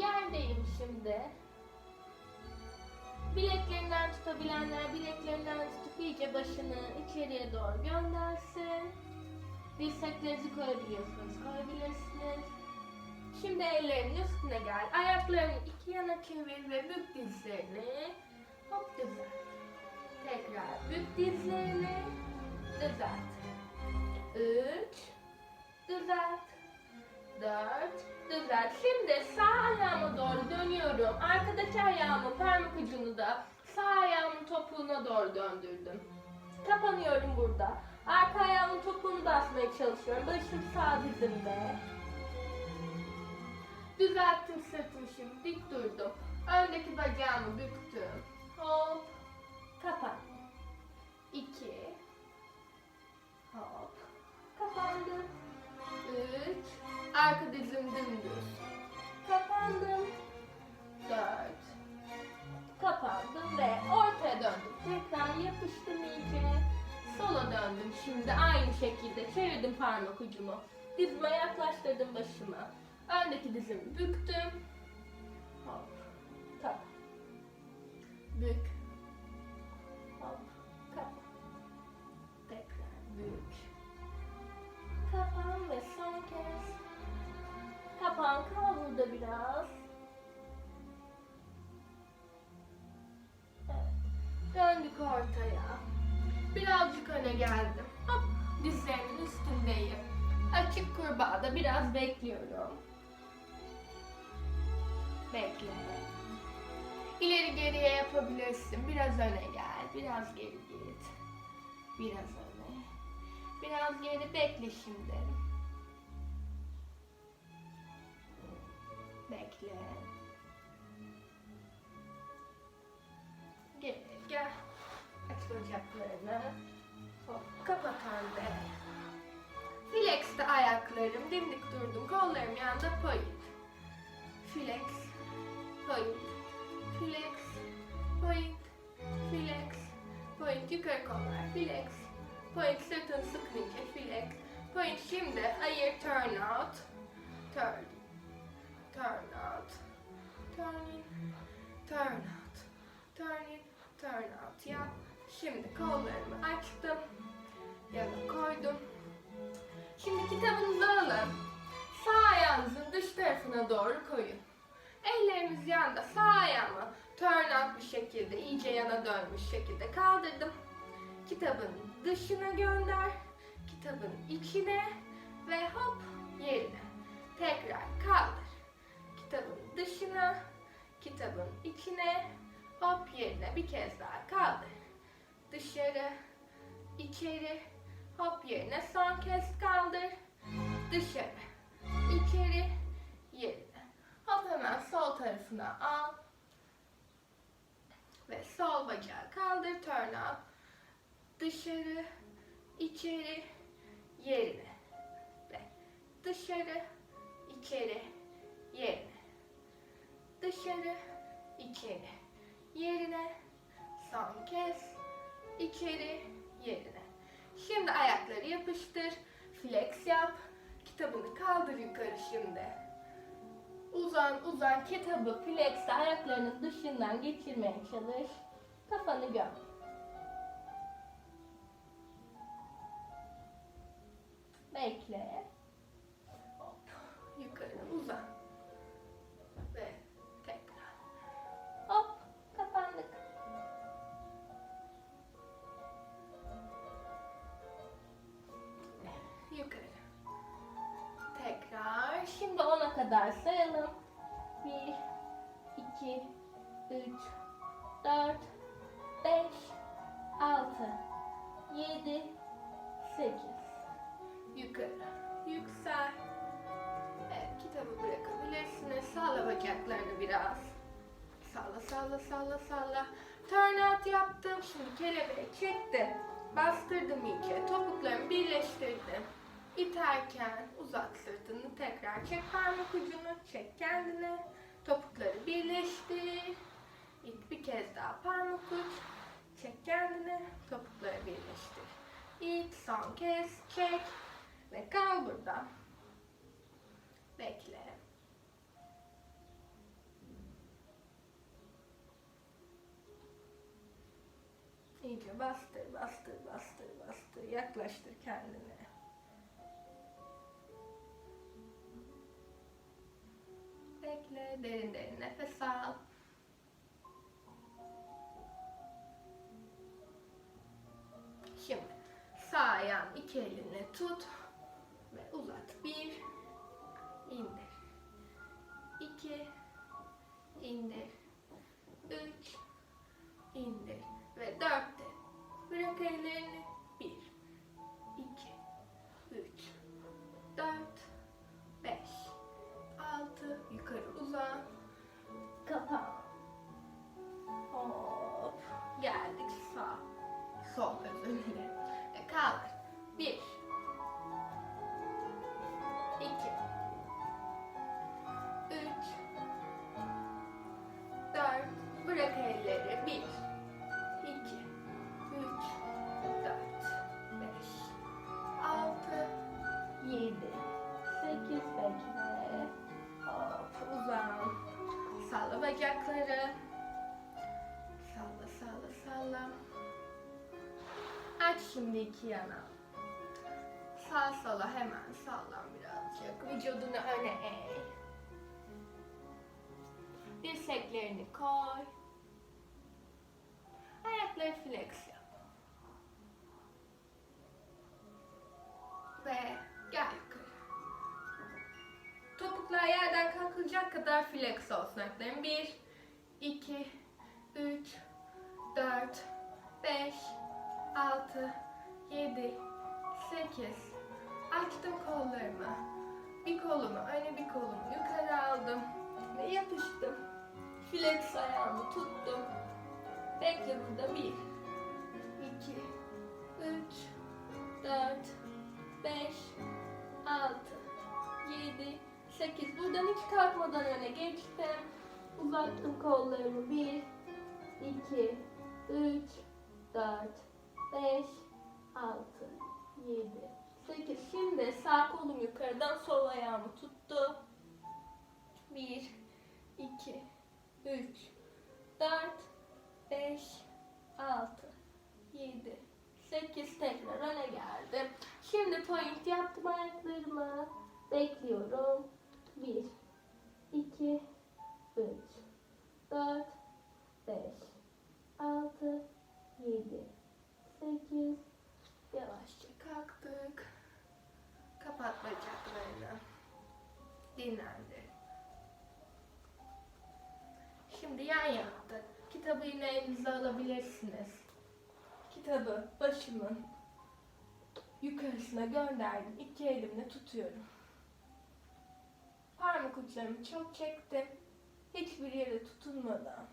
yerdeyim şimdi. Bileklerinden tutabilenler bileklerinden tutup iyice başını içeriye doğru göndersin. Dirseklerinizi koyabiliyorsunuz, koyabilirsiniz. Şimdi ellerinin üstüne gel. Ayaklarını iki yana çevir ve bük dizlerini. Hop düzelt. Tekrar bük dizlerini. Düzelt. Üç. Düzelt. Dört. Düzelt. Şimdi sağ ayağıma doğru dönüyorum. Arkadaki ayağımın parmak ucunu da sağ ayağımın topuğuna doğru döndürdüm. Kapanıyorum burada. Arka ayağımın topuğunu basmaya çalışıyorum. Başım sağ dizimde. Düzelttim sırtımı şimdi. Dik durdum. Öndeki bacağımı büktüm. Hop. Kapan. İki. Hop. Kapandım. Üç. Arka dizim dümdüz. Kapandım. Dört. Kapandım ve ortaya döndüm. Tekrar yapıştım iyice. Sola döndüm şimdi aynı şekilde çevirdim parmak ucumu. Dizime yaklaştırdım başımı. Öndeki dizimi büktüm. Hop. Tap. Bük. Döndük ortaya. Birazcık öne geldim. Hop dizlerimin üstündeyim. Açık kurbağada biraz bekliyorum. Bekle. İleri geriye yapabilirsin. Biraz öne gel. Biraz geri git. Biraz öne. Biraz geri bekle şimdi. Bekle. Gel, gel. Bacaklarını. Hop, kapat önde. Flex'te ayaklarım, dimdik durdum. Kollarım yanında point. Flex, point. Flex, point. Flex, point. Yukarı kollar. Flex, point. Sırtını sıkınca flex. Point. Şimdi ayır, turn out. Turn. Turn out. Turn in. Turn out. Turn in. Turn out. Yap. Şimdi kollarımı açtım. Yana koydum. Şimdi kitabınızı alın. Sağ ayağınızın dış tarafına doğru koyun. Ellerimiz yanda sağ ayağımı turn out bir şekilde iyice yana dönmüş şekilde kaldırdım. Kitabın dışına gönder. Kitabın içine ve hop yerine. Tekrar kaldır. Kitabın dışına, kitabın içine, hop yerine bir kez daha kaldır. Dışarı, içeri, hop yerine son kez kaldır. Dışarı, içeri, yerine. Hop hemen sol tarafına al. Ve sol bacağı kaldır, turn out. Dışarı, içeri, yerine. Ve dışarı, içeri, yerine. Dışarı, içeri, yerine. Son kez, içeri, yerine. Şimdi ayakları yapıştır, flex yap. Kitabını kaldır yukarı şimdi. Uzan uzan kitabı flex'te ayaklarının dışından geçirmeye çalış. Kafanı göm. Bekle. Kadar sayalım. 1, 2, 3, 4, 5, 6, 7, 8. Yukarı. Yüksel. Evet, kitabı bırakabilirsiniz. Salla bacaklarını biraz. Salla, salla, salla, salla. Turn yaptım. Şimdi kelebeği çektim. Bastırdım iyice. Topuklarımı birleştirdim. İterken uzat sırtını tekrar çek parmak ucunu, çek kendini. Topukları birleştir. İlk bir kez daha parmak uç. Çek kendini, topukları birleştir. İlk son kez çek ve kal burada. Bekle. İyice bastır, bastır, bastır, bastır. Yaklaştır kendini. Bekle, derin derin nefes al. Şimdi sağ ayağın iki elinle tut ve uzat. Bir, indir. İki, indir. Üç, indir. Ve dörtte. Bırak ellerini. Bacakları. Salla salla salla. Aç şimdi iki yana. Sağ sola hemen sallan birazcık. Vücudunu öne eğ. Dirseklerini koy. Ayakları flex kadar flex olsun ayaklarım. 1, 2, 3, 4, 5, 6, 7, 8. Açtım kollarımı. Bir kolumu öne bir kolumu yukarı aldım. Ve yapıştım. Flex ayağımı tuttum. Bekle burada. 1, 8. Buradan hiç kalkmadan öne geçtim. Uzattım kollarımı. 1, 2, 3, 4, 5, 6, 7, 8. Şimdi sağ kolum yukarıdan sol ayağımı tuttu. 1, 2, 3, 4, 5, 6, 7, 8 tekrar öne geldim. Şimdi point yaptım ayaklarımı. Bekliyorum. Bir, iki, üç, dört, beş, altı, yedi, sekiz. Yavaşça kalktık. Kapat bacaklarını. Dinlendir. Şimdi yan yattık. Kitabı yine elinize alabilirsiniz. Kitabı başımın yukarısına gönderdim. İki elimle tutuyorum. Parmak uçlarımı çok çektim. Hiçbir yere tutunmadan.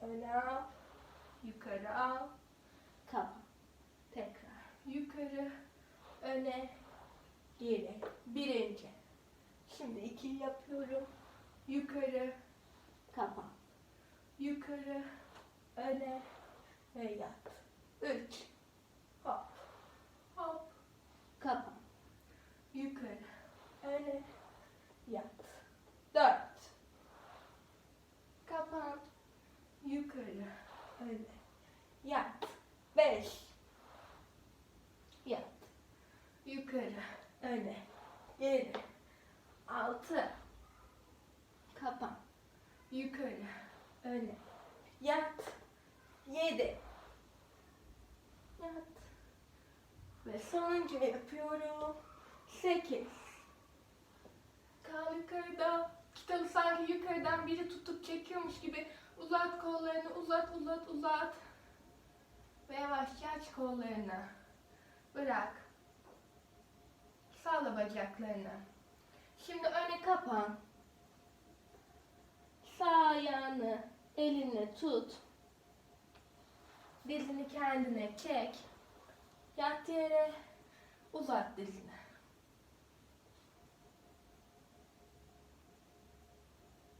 Öne al. Yukarı al. Kapa. Tekrar. Yukarı. Öne. Geri. Birinci. Şimdi iki yapıyorum. Yukarı. Kapa. Yukarı. Öne. Ve yat. Üç. Hop. Hop. Kapa. Yukarı. Öne. Yat. Dört. Kapan. Yukarı. Öne. Yat. Beş. Yat. Yukarı. Öne. Geri. Altı. Kapan. Yukarı. Öne. Yat. Yedi. Yat. Ve sonuncu yapıyorum. Sekiz. Kal yukarıda. Kitabı sanki yukarıdan biri tutup çekiyormuş gibi uzat kollarını, uzat, uzat, uzat. Ve yavaşça aç kollarını. Bırak. Salla bacaklarını. Şimdi öne kapan. Sağ ayağını elinle tut. Dizini kendine çek. Yat yere. Uzat dizini.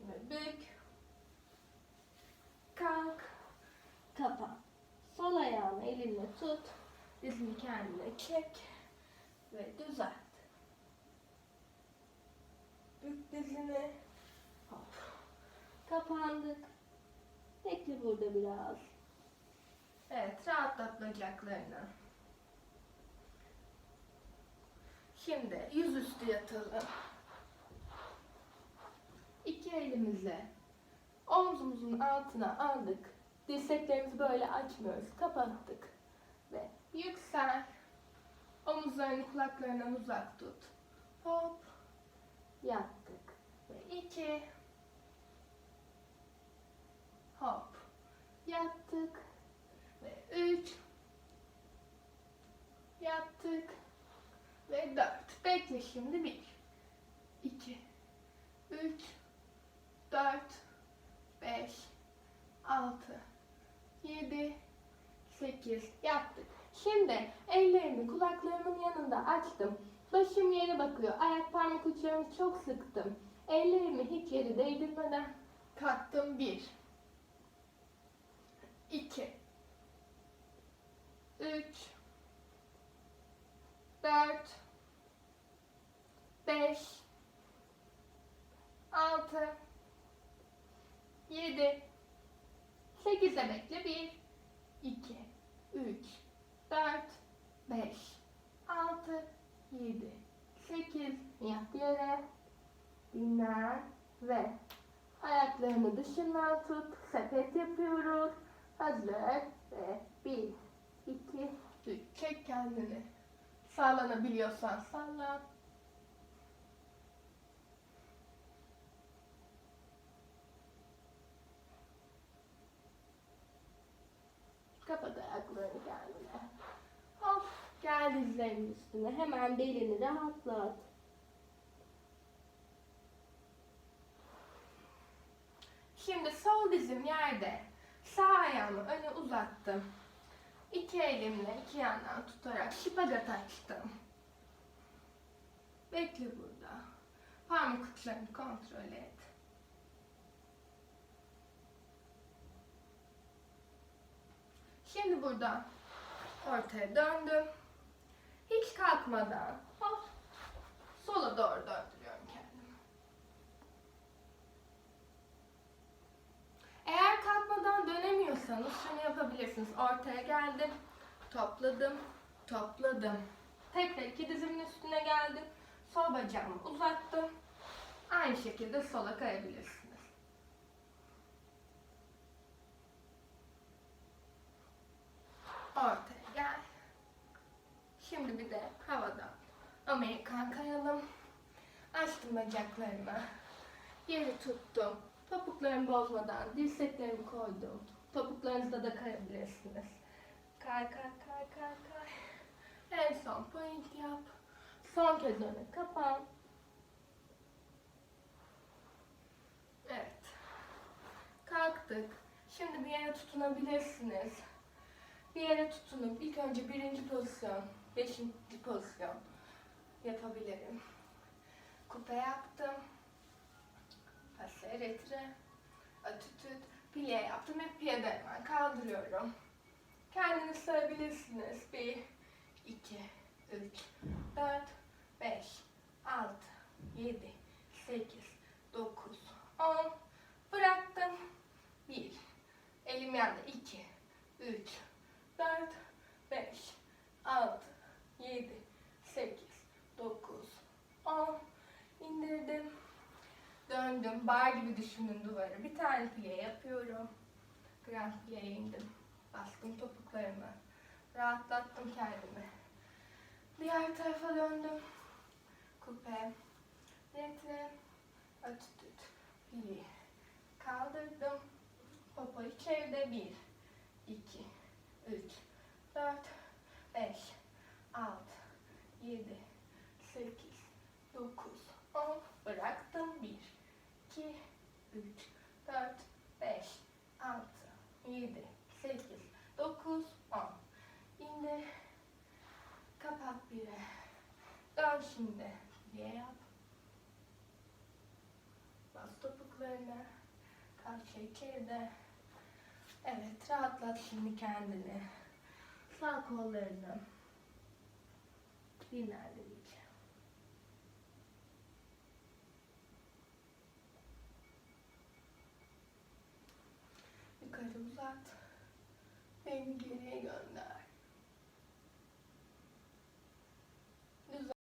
Ve bük. Kalk. Kapa. Sol ayağını elinle tut. Dizini kendine çek. Ve düzelt. Bük dizini. Hop. Kapandık. Bekle burada biraz. Evet, rahatlat bacaklarını. Şimdi yüzüstü yatalım. İki elimizi omzumuzun altına aldık. Dirseklerimizi böyle açmıyoruz. Kapattık. Ve yüksel. Omuzlarını kulaklarından uzak tut. Hop. Yattık. Ve iki. Hop. Yattık. Ve üç. Yattık. Ve dört. Bekle şimdi bir. iki, Üç. Dört. Beş. Altı. Yedi. Sekiz. Yaptık. Şimdi ellerimi kulaklarımın yanında açtım. Başım yere bakıyor. Ayak parmak uçlarımı çok sıktım. Ellerimi hiç yere değdirmeden kalktım. Bir. iki, Üç. Dört. Beş. Altı. Yedi. Sekize bekle. Bir. iki, Üç. Dört. Beş. Altı. Yedi. Sekiz. Yat yere. Dinlen. Ve ayaklarını dışından tut. Sepet yapıyoruz. Hazır. Ve bir. iki, üç. Çek kendini. Sallanabiliyorsan sallan. Kapat ayaklarını kendine. Hop. Gel dizlerinin üstüne. Hemen belini rahatlat. Şimdi sol dizim yerde. Sağ ayağımı öne uzattım. İki elimle iki yandan tutarak şipagat açtım. Bekle burada. Parmak uçlarını kontrol et. Şimdi burada ortaya döndüm. Hiç kalkmadan hop, sola doğru döndürüyorum kendimi. Eğer kalkmadan dönemiyorsanız şunu yapabilirsiniz. Ortaya geldim, topladım, topladım. Tekrar iki dizimin üstüne geldim. Sol bacağımı uzattım. Aynı şekilde sola kayabilirsiniz. Ortaya gel. Şimdi bir de havadan Amerikan kayalım. Açtım bacaklarımı. Yeri tuttum. Topuklarımı bozmadan dirseklerimi koydum. Topuklarınızda da kayabilirsiniz. Kay kay kay kay kay. En son point yap. Son kez öne kapan. Evet. Kalktık. Şimdi bir yere tutunabilirsiniz. Bir yere tutunup ilk önce birinci pozisyon, beşinci pozisyon yapabilirim. Kupe yaptım. Passe, retre, atütüt, plie yaptım. Hep piyede hemen kaldırıyorum. Kendiniz sayabilirsiniz. Bir, iki, üç, dört, beş, altı, yedi, sekiz, dokuz, on. Bıraktım. Bir. Elim yandı. İki, üç, 4, 5, 6, 7, 8, 9, 10. indirdim. Döndüm. Bar gibi düşünün Bir plie yapıyorum. Grand plieye indim. Bastım topuklarımı. Rahatlattım kendimi. Diğer tarafa döndüm. Kupe. Retre. Atütüt. Plie. Kaldırdım. Popoyu çevirde. Bir. iki. 3, 4, 5, 6, 7, 8, 9, 10. Bıraktım. 1, 2, 3, 4, 5, 6, 7, 8, 9, 10. İndir. Kapat bire. Dön şimdi. Diye yap. Bas topuklarını. Kalça içeride. Evet, rahatlat şimdi kendini. Sağ kollarını dinlendireceğim. Yukarı uzat. Beni geriye gönder.